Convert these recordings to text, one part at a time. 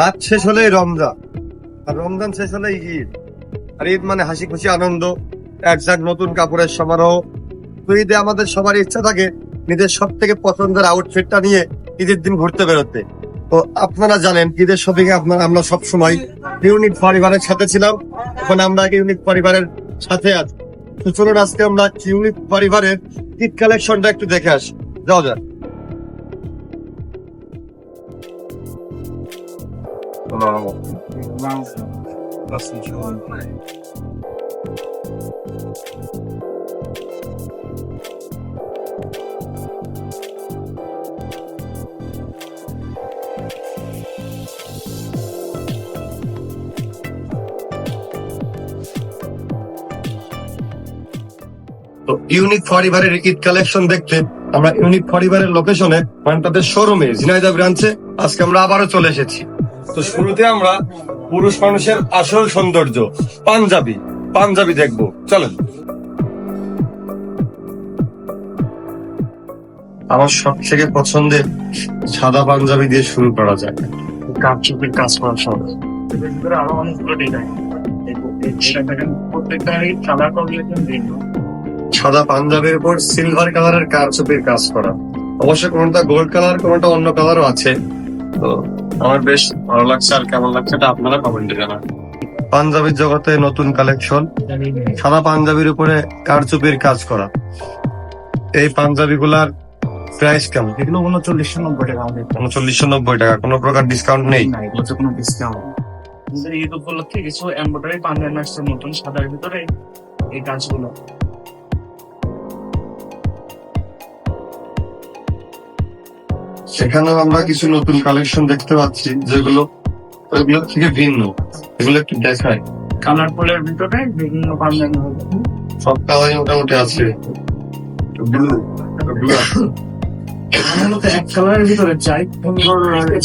রাত শেষ হলেই রমজান। আর রমজান শেষ হলেই ঈদ। আর ঈদ মানে হাসি খুশি আনন্দ এক ঝাঁক নতুন কাপড়ের সমারোহ। তো ঈদে আমাদের সবার ইচ্ছা থাকে নিজের সব থেকে পছন্দের আউটফিটটা নিয়ে ঈদের দিন ঘুরতে বেরোতে। তো আপনারা জানেন, ঈদের শপিং আপনারা, আমরা সব সময় ইউনিক পরিবারের সাথে ছিলাম। এখন আমরা ইউনিক পরিবারের সাথে আছি। তো চলুন আজকে আমরা ইউনিক পরিবারের ঈদ কালেকশনটা একটু দেখে আসি। যাও যাক। তো ইউনিক পরিবারের ঈদ কালেকশন দেখতে আমরা ইউনিক পরিবারের লোকেশনে মানে তাদের শোরুমে ঝিনাইদা ব্রাঞ্চে আজকে আমরা আবারও চলে এসেছি। তো শুরুতে আমরা পুরুষ মানুষের আসল সৌন্দর্য পাঞ্জাবি। পাঞ্জাবি দেখব। চলেন। আমার সব থেকে পছন্দের সাদা পাঞ্জাবি দিয়ে শুরু করা যায় কাপচুপির কাজ করা সব আরও অনেকগুলো ডিজাইন এটা কালার কম্বিনেশন ভিন্ন। সাদা পাঞ্জাবির উপর সিলভার কালারের কারচুপির কাজ করা। অবশ্য কোনটা গোল্ড কালার কোনটা অন্য কালারও আছে। তো আমার বেশ ভালো লাগছে আর কেমন লাগছে এটা আপনারা কমেন্টে জানান। পাঞ্জাবির জগতে নতুন কালেকশন সাদা পাঞ্জাবির উপরে কারচুপির কাজ করা। এই পাঞ্জাবি গুলার প্রাইস কেমন? এগুলো উনচল্লিশশো নব্বই টাকা উনচল্লিশশো নব্বই টাকা কোনো প্রকার ডিসকাউন্ট নেই? কোনো ডিসকাউন্ট ঈদ উপলক্ষে কিছু এমব্রয়ডারি পাঞ্জাবি আসছে নতুন সাদার ভিতরে এই কাজগুলো। সেখানেও আমরা কিছু নতুন কালেকশন দেখতে পাচ্ছি যেগুলো ওইগুলোর থেকে ভিন্ন এগুলো একটু দেখায় কালারফুলের ভিতরে বিভিন্ন পাঞ্জাবি সব কালারই মোটামুটি আছে। ব্লু ব্লু মূলত এক কালারের ভিতরে চাই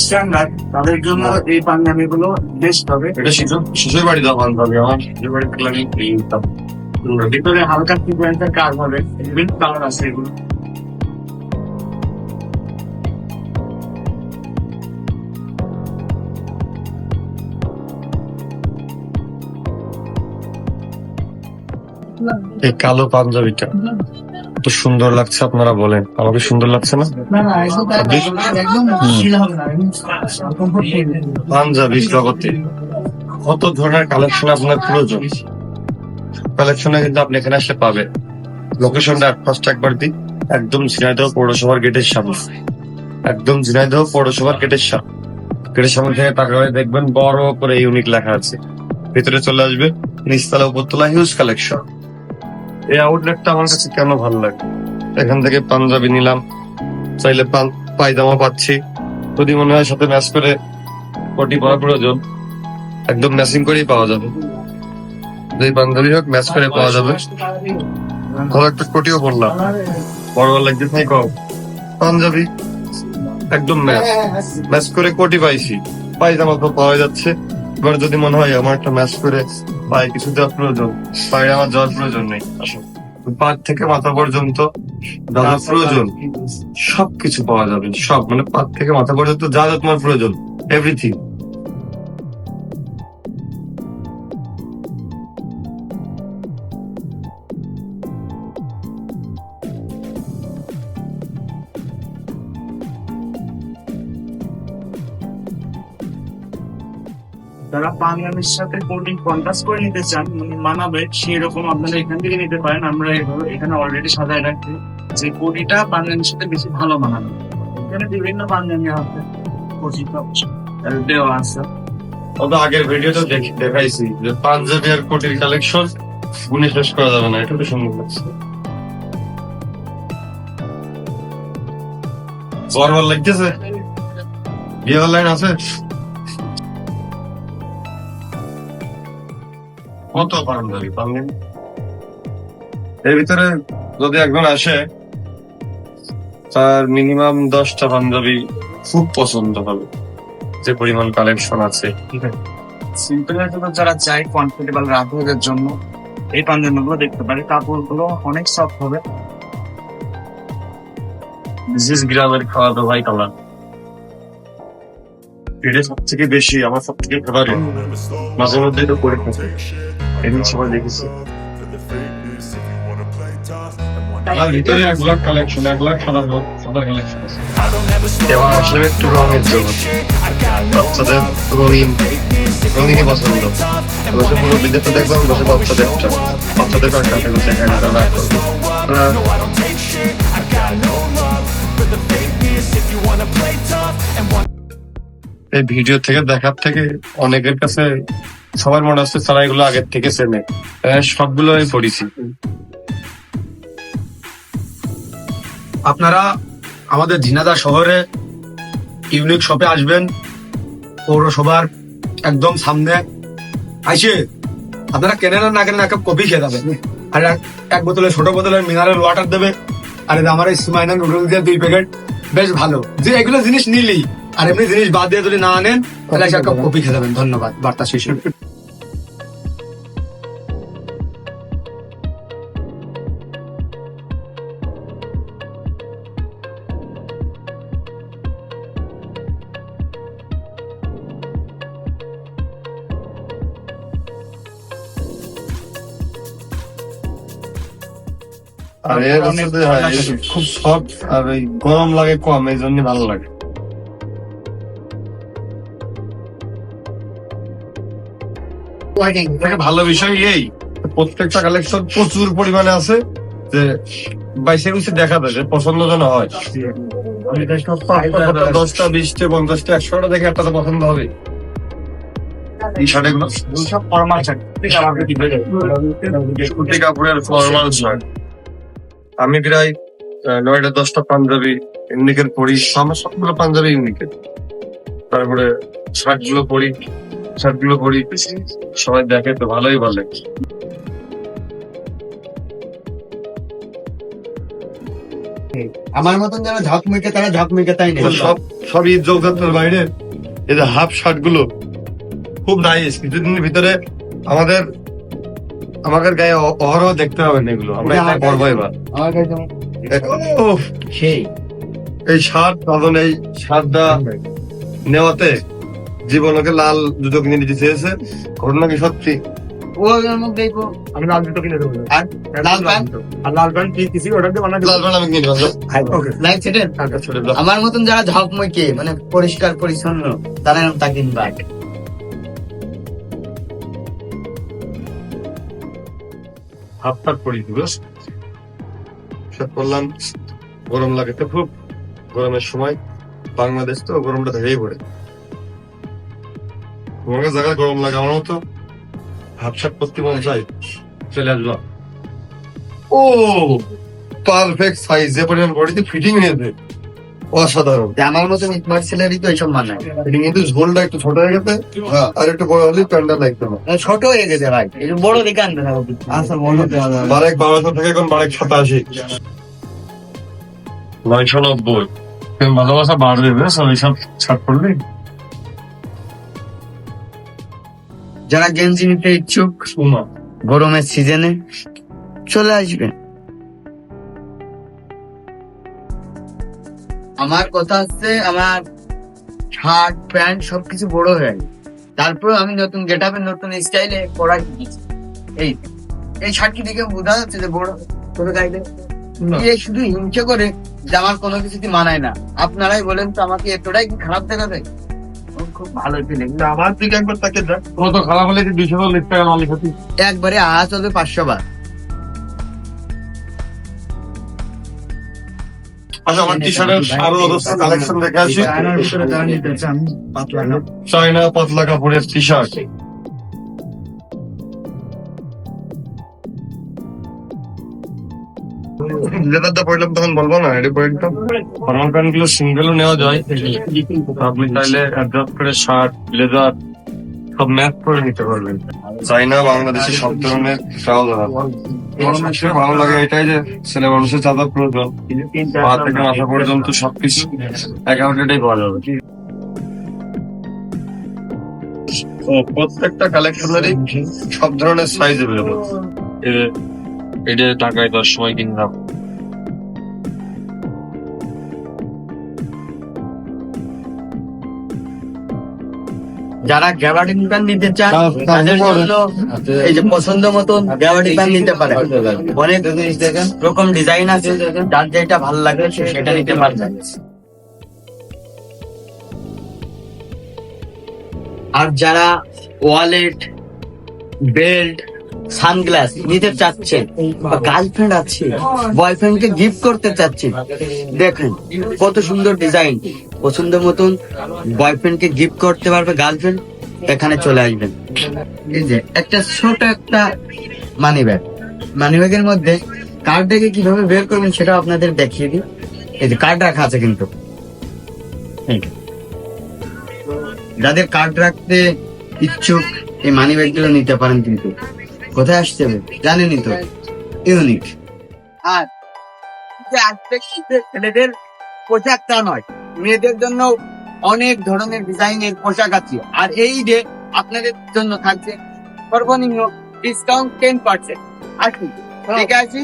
স্ট্যান্ডার্ড তাদের জন্য এই পাঞ্জাবি গুলো বেস্ট হবে। এটা শিশু শিশুর বাড়ি দেওয়া পাঞ্জাবি আমার শিশুর বাড়ি থেকে ভিতরে হালকা সিকোয়েন্সের কাজ হবে বিভিন্ন কালার আছে এগুলো। এই কালো পাঞ্জাবিটা। কত সুন্দর লাগছে আপনারা বলেন। আমাকে সুন্দর লাগছে না? পাঞ্জাবি জগতে। কত ধরনের কালেকশন আপনার প্রয়োজন? কালেকশনে কিন্তু আপনি এখানে আসলে পাবেন। লোকেশনটা এক ফার্স্ট একবার দিই একদম ঝিনাইদহ পৌরসভার গেটের সামনে। একদম ঝিনাইদহ পৌরসভার গেটের সামনে গেটের সামনে থেকে তাকালে দেখবেন বড় করে ইউনিক লেখা আছে। ভিতরে চলে আসবে নিচতলা উপরতলা হিউজ কালেকশন এই আউটলেটটা আমার কাছে কেন ভালো লাগে? এখান থেকে পাঞ্জাবি নিলাম, চাইলে পায়জামা পাচ্ছি। যদি মনে হয় সাথে ম্যাচ করে কোটি পরা প্রয়োজন, একদম ম্যাচিং করেই পাওয়া যাবে। যদি পাঞ্জাবি হোক ম্যাচ করে পাওয়া যাবে। ধরো একটা কোটিও পড়লাম। বড় বড় লাগছে, তাই কম। পাঞ্জাবি, একদম ম্যাচ ম্যাচ করে কোটি পাইছি। পায়জামা তো পাওয়া যাচ্ছে। এবার যদি মনে হয় আমার একটা ম্যাচ করে পায়ে কিছু দেওয়ার প্রয়োজন, পায়ে আমার যাওয়ার প্রয়োজন নেই। পা থেকে মাথা পর্যন্ত যা প্রয়োজন, সবকিছু পাওয়া যাবে, সব। মানে পা থেকে মাথা পর্যন্ত যা যা তোমার প্রয়োজন এভরিথিং পাঞ্জাবির সাথে কোডিং কন্ট্রাস্ট করে নিতে চান মানে মানাবে সেই রকম আপনারা এখান থেকে নিতে পারেন। আমরা এভাবে এখানে অলরেডি সাজায় রাখছি যে কোডিটা পাঞ্জাবির সাথে বেশি ভালো মানাবে এখানে বিভিন্ন পাঞ্জাবি আছে কোডিটা দেওয়া আছে। তো আগের ভিডিওতে দেখাইছি যে পাঞ্জাবি আর কোটির কালেকশন গুণে শেষ করা যাবে না এটা তো সুন্দর লাগছে বরবার লাগতেছে? বিয়ে লাইন আছে? কত পাঞ্জাবি পাঞ্জাবি এর ভিতরে যদি একজন আসে তার মিনিমাম দশটা পাঞ্জাবি খুব পছন্দ হবে। যে পরিমাণ কালেকশন আছে। সিম্পলের জন্য যারা চায় কমফোর্টেবল রাখুদের জন্য এই পাঞ্জাবি গুলো দেখতে পারে। কাপড়গুলো অনেক সফট হবে। ইজ গ্রামের খাওয়া দাওয়াই কালার। এটা সব থেকে বেশি আমার সব থেকে ফেভারিট মাঝে মধ্যে তো করে থাকে। এদিন সবাই দেখেছি আর ভিতরে এক লাখ কালেকশন এক লাখ সাদা সাদা কালেকশন আছে এবং আসলে একটু রঙের জগৎ বাচ্চাদের রঙিন রঙিনই পছন্দ বসে পুরো বিদেশে দেখবেন বসে বাচ্চাদের বাচ্চাদের কয়েকটা ফেলে সেখানে তারা তারা এই ভিডিও থেকে দেখার থেকে অনেকের কাছে সবার মনে হচ্ছে তারা এগুলো আগের থেকে চেনে। সবগুলো আমি পড়েছি। আপনারা আমাদের ঝিনাদা শহরে ইউনিক শপে আসবেন, পৌরসভার একদম সামনে। আইসে, আপনারা কেনেন না কেনেন এক কাপ খেয়ে যাবেন। আর এক- বোতলে, ছোট বোতলের মিনারেল ওয়াটার দেবে। আর আমার এই সিমাইনা নুডলস দিয়ে দুই প্যাকেট বেশ ভালো। যে এগুলো জিনিস নিলি আর এমনি জিনিস বাদ দিয়ে যদি না আনেন তাহলে এসে এক কাপ খেয়ে যাবেন। ধন্যবাদ। বার্তা শেষে আর এর খুব সফট আর ওই গরম লাগে কম এই জন্য ভালো লাগে। ভালো বিষয় এই, প্রত্যেকটা কালেকশন প্রচুর পরিমাণে আছে যে বাইশে দেখা যায়, যে পছন্দ যেন হয়। দশটা, বিশটা, পঞ্চাশটা, একশোটা দেখে একটা পছন্দ হবে। আমি প্রায় নয়টা, দশটা পাঞ্জাবি ইউনিকের পরি আমার সবগুলো পাঞ্জাবি ইউনিকের। তারপরে শার্টগুলো পরি। শার্টগুলো পরি সবাই দেখে তো ভালোই বলে। আমার মতন যারা তারা তাই তো সব বাইরে। এই যে হাফ শার্টগুলো খুব নাইস কিছুদিনের ভিতরে আমাদের আমাদের গায়ে অ- অহরহ দেখতে হবে না এগুলো। আমরা এটা উফ, সেই। এই শার্ট তখন এই শার্টটা নেওয়াতে জীবনকে লাল জুতো কিনে দিতে চেয়েছে। ঘটনা কি সত্যি? ও মুখ দেখব। আমি লাল জুতো কিনে দেবো। আর লাল প্যান্ট? আর লাল প্যান্ট কি কিছু অর্ডার দিয়ে বানাতে লাল প্যান্ট আমি কিনে দিলাম ওকে। লাইক সেটেন আমার মতন যারা ঝকমকে মানে পরিষ্কার পরিচ্ছন্ন তারা এরকম তা কিনবা হাফ প্যান্ট পরি বুঝছ সব করলাম। গরম লাগে তো খুব। গরমের সময় বাংলাদেশ তো গরমটা থেকেই পড়ে। তোমাকে জায়গায় গরম লাগে আমার মতো? হাফ শার্ট পরতে মন চাই চলে আসলো ও পারফেক্ট সাইজ যে পরিমাণ বডিতে ফিটিং হয়েছে অসাধারণ। যে আমার স্মার্ট ছেলেরই তো এইসব মানায় ফিটিং কিন্তু ঝোলটা একটু ছোট হয়ে গেছে। হ্যাঁ। আর একটু বড় হলে প্যান্টটা লাগতো না মানে ছোট হয়ে গেছে ভাই। এই বড় দেখে আনতে আচ্ছা বড় বারেক বারোশো থেকে এখন বারেক সাতাশি। নয়শো নব্বই। ভালোবাসা বাড়বে বেশ ওইসব ছাড় পড়লে যারা গেঞ্জি নিতে ইচ্ছুক গরমের সিজনে চলে আসবে। আমার কথা হচ্ছে আমার শার্ট প্যান্ট সবকিছু বড় হয়ে গেছে। তারপর আমি নতুন গেট আপে নতুন স্টাইলে পড়া শিখেছি। এই এই শার্ট কি দেখে বোঝা যাচ্ছে যে বড় ছোট গাইলে। এ শুধু হিংসে করে যে আমার কোনো কিছুতে মানায় না। আপনারাই বলেন তো আমাকে এতটাই কি খারাপ দেখাবে? আমার খুব ভালো ফিলিং আমার দিকে একবার তাকে দেখ কত খারাপ হলে দুইশো চল্লিশ টাকা মালিক হতি একবারে আহা চলবে পাঁচশো বার। আচ্ছা আমার টি শার্টের আরও কালেকশন দেখে আসি। চায়নার ভিতরে নিতে চান পাতলা না চাইনা পাতলা কাপড়ের টি শার্ট লেদারটা পড়লাম তখন বলব না এটা পরে একদম ফর্মাল প্যান্টগুলো সিঙ্গেলও নেওয়া যায়। আপনি চাইলে অ্যাডজাস্ট করে শার্ট ব্লেজার সব ম্যাচ করে নিতে পারবেন। চাইনা বাংলাদেশি সব ধরনের ট্রাউজার সবচেয়ে ভালো লাগে এটাই যে ছেলে মানুষের চাঁদা প্রয়োজন পা থেকে মাথা পর্যন্ত সবকিছু অ্যাকাউন্টেডই পাওয়া যাবে। প্রত্যেকটা কালেকশনেরই সব ধরনের সাইজ এভেলেবল এটা টাকায় দশ সময় কিনলাম। যারা গ্যাবার্ডিং প্যান নিতে চান তাদের জন্য এই যে পছন্দ মতন গ্যাবার্ডিং প্যান নিতে পারে অনেক রকম ডিজাইন আছে যার যেটা ভালো লাগে সে সেটা নিতে পারবে আর যারা ওয়ালেট বেল্ট সানগ্লাস নিতে চাচ্ছেন বা গার্লফ্রেন্ড আছে বয়ফ্রেন্ড কে গিফট করতে চাচ্ছেন দেখেন, কত সুন্দর ডিজাইন। পছন্দ মতন বয়ফ্রেন্ড কে গিফট করতে পারবে গার্লফ্রেন্ড, এখানে চলে আসবেন। এই যে, একটা ছোট একটা মানি ব্যাগ মানি ব্যাগের মধ্যে কার্ড দেখে কীভাবে বের করবেন সেটা আপনাদের দেখিয়ে দিই। এই যে কার্ড রাখা আছে কিন্তু। যাদের কার্ড রাখতে ইচ্ছুক, এই মানি ব্যাগগুলো নিতে পারেন কিন্তু। কোথায় আসতে হবে জানেনই তো। ইউনিক। আর ছেলেদের পোশাকটা নয় মেয়েদের জন্য অনেক ধরনের ডিজাইনের পোশাক আছে। আর এই যে আপনাদের জন্য থাকছে সর্বনিম্ন ডিসকাউন্ট টেন পার্সেন্ট আসি দেখে আসি।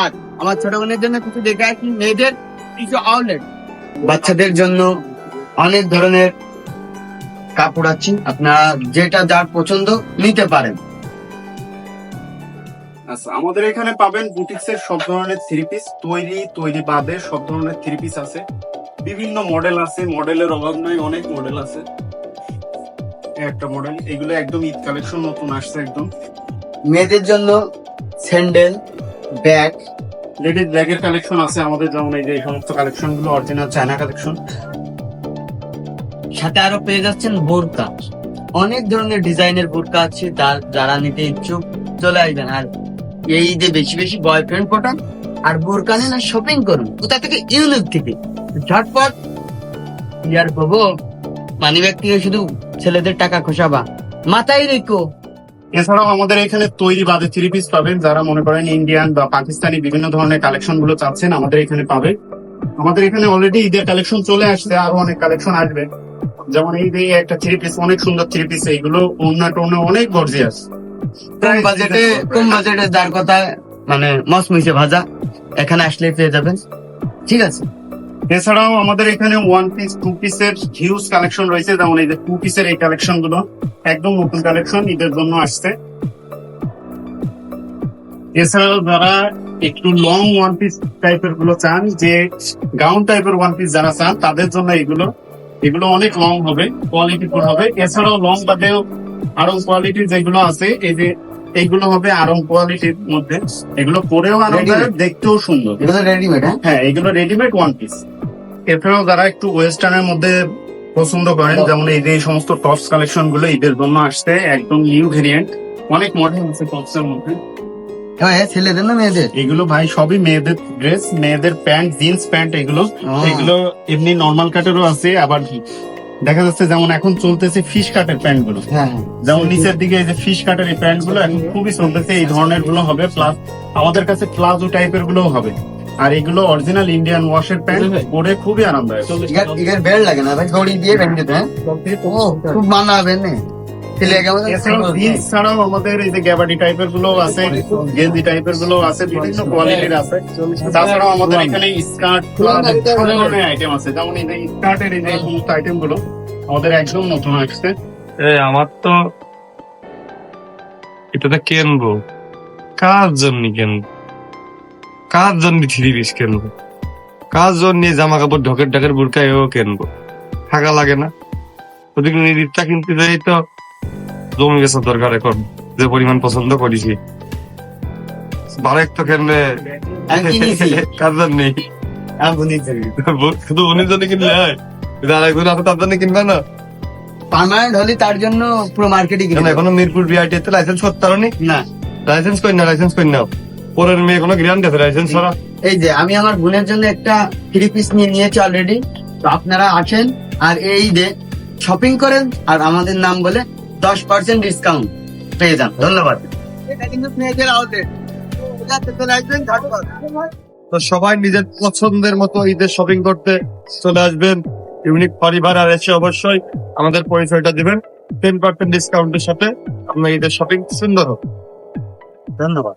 আর আমার ছোট বোনের জন্য কিছু দেখে আসি। মেয়েদের কিছু আউটলেট বাচ্চাদের জন্য অনেক ধরনের কাপড় আছে। আপনারা যেটা যার পছন্দ নিতে পারেন। আচ্ছা আমাদের এখানে পাবেন বুটিক্স এর সব ধরনের থ্রি পিস তৈরি তৈরি বাদে সব ধরনের থ্রি পিস আছে। বিভিন্ন মডেল আছে মডেলের অভাব নাই অনেক মডেল আছে। একটা মডেল এগুলো একদম ঈদ কালেকশন নতুন আসছে একদম। মেয়েদের জন্য স্যান্ডেল ব্যাগ। লেডিস ব্যাগের কালেকশন আছে আমাদের যেমন এই যে সমস্ত কালেকশনগুলো অরিজিনাল চায়না কালেকশন সাথে আরও পেয়ে যাচ্ছেন বোরকা। অনেক ধরনের ডিজাইনের বোরকা আছে যারা নিতে ইচ্ছুক চলে আসবেন। আর এই যে বেশি বেশি বয়ফ্রেন্ড পটান আর বোরকা নেন আর শপিং করুন। কোথা থেকে? থেকে। ঝটপট ইয়ার বাবু, মানি শুধু ছেলেদের টাকা খোসাবা। মাথায় রেখো। এছাড়াও আমাদের এখানে তৈরি বাদে থ্রি পিস পাবেন। যারা মনে করেন ইন্ডিয়ান বা পাকিস্তানি বিভিন্ন ধরনের কালেকশনগুলো চাচ্ছেন, আমাদের এখানে পাবে। আমাদের এখানে অলরেডি ঈদের কালেকশন চলে আসছে, আরও অনেক কালেকশন আসবে। যেমন এই একটা থ্রি পিস অনেক সুন্দর থ্রি পিস এইগুলো অন্য টন্য অনেক গর্জিয়াস। কম বাজেটে কম বাজেটে যার কথা মানে ভাজা, এখানে আসলে পেয়ে যাবেন। ঠিক আছে। এছাড়াও আমাদের এখানে ওয়ান পিস টু পিসের হিউজ কালেকশন রয়েছে। যেমন এই যে টু পিসের এই কালেকশনগুলো একদম নতুন কালেকশন ঈদের জন্য আসছে। এছাড়াও যারা একটু লং ওয়ান পিস টাইপেরগুলো চান, যে গাউন টাইপের ওয়ান পিস যারা চান, তাদের জন্য এগুলো এগুলো অনেক লং হবে কোয়ালিটি হবে। এছাড়াও লং বাদেও আরও কোয়ালিটি যেগুলো আছে এই যে এইগুলো হবে আরও কোয়ালিটির মধ্যে। এগুলো পরেও আরামদায়ক দেখতেও সুন্দর। এগুলো রেডিমেড হ্যাঁ? হ্যাঁ এগুলো রেডিমেড ওয়ান পিস এছাড়াও যারা একটু ওয়েস্টার্নের মধ্যে পছন্দ করেন যেমন এই যে সমস্ত টপস কালেকশনগুলো ঈদের জন্য আসছে একদম নিউ ভেরিয়েন্ট অনেক মডেল আছে টপস এর মধ্যে। হ্যাঁ ছেলেদের না মেয়েদের? এগুলো ভাই সবই মেয়েদের ড্রেস মেয়েদের প্যান্ট জিন্স প্যান্ট এগুলো। এগুলো এমনি নর্মাল কাটেরও আছে আবার দেখা যাচ্ছে যেমন এখন চলতেছে ফিশ কাটের প্যান্টগুলো। হ্যাঁ হ্যাঁ। যেমন নিচের দিকে এই যে ফিশ কাটের এই প্যান্টগুলো এখন খুবই চলতেছে এই ধরনেরগুলো হবে। প্লাস আমাদের কাছে প্লাজো টাইপেরগুলো হবে। আর এগুলো অরিজিনাল ইন্ডিয়ান ওয়াশের প্যান্ট পরে খুবই আরামদায়ক। এর বেল্ট লাগে না ভাই ঘড়ি দিয়ে প্যান্ট দিতে হ্যাঁ? খুব মানাবে না। জিন্স ছাড়াও আমাদের এই যে গ্যাবাডি টাইপেরগুলো আছে গেঞ্জি টাইপেরগুলো আছে বিভিন্ন কোয়ালিটির আছে। তাছাড়াও আমাদের এখানে স্কার্ট ধরনের আইটেম আছে। যেমন এই যে স্কার্টের এই যে সমস্ত আইটেমগুলো আমাদের একদম নতুন আসছে। এই আমার তো এটাতে কিনবো। কার জন্য কিনবো? কার জন্য থ্রি পিস কিনবো? কার জন্য জামা কাপড় ঢকের ঢকের বুরকা এও কেনবো? থাকা লাগে না। ওদিকে কিনতে যাই তো জমে গেছে দরকার এখন যে পরিমাণ পছন্দ করেছি বারেক তো কিনলে আমি কিনেছি। কার জন্য আপনি শুধু উনির জন্য কিনলে হয় আরেকজন আছে তার জন্য কিনবে না পার্মানেন্ট হলে তার জন্য পুরো মার্কেটে কেন কিনে এখনও মিরপুর বিআইটিতে লাইসেন্স করতে পারোনি না লাইসেন্স করি না লাইসেন্স করি না পরের মেয়ে কোনো আছে লাইসেন্স ছাড়া এই যে আমি আমার বোনের জন্য একটা থ্রি পিস নিয়ে নিয়েছি অলরেডি তো আপনারা আসেন আর এই যে শপিং করেন আর আমাদের নাম বলে দশ পার্সেন্ট ডিসকাউন্ট পেয়ে যান। ধন্যবাদ। তো সবাই নিজের পছন্দের মতো ঈদের শপিং করতে চলে আসবেন। ইউনিক পরিবার আর এসে অবশ্যই আমাদের পরিচয়টা দিবেন। টেন পার্সেন্ট ডিসকাউন্টের সাথে আপনার ঈদের শপিং সুন্দর হোক। ধন্যবাদ।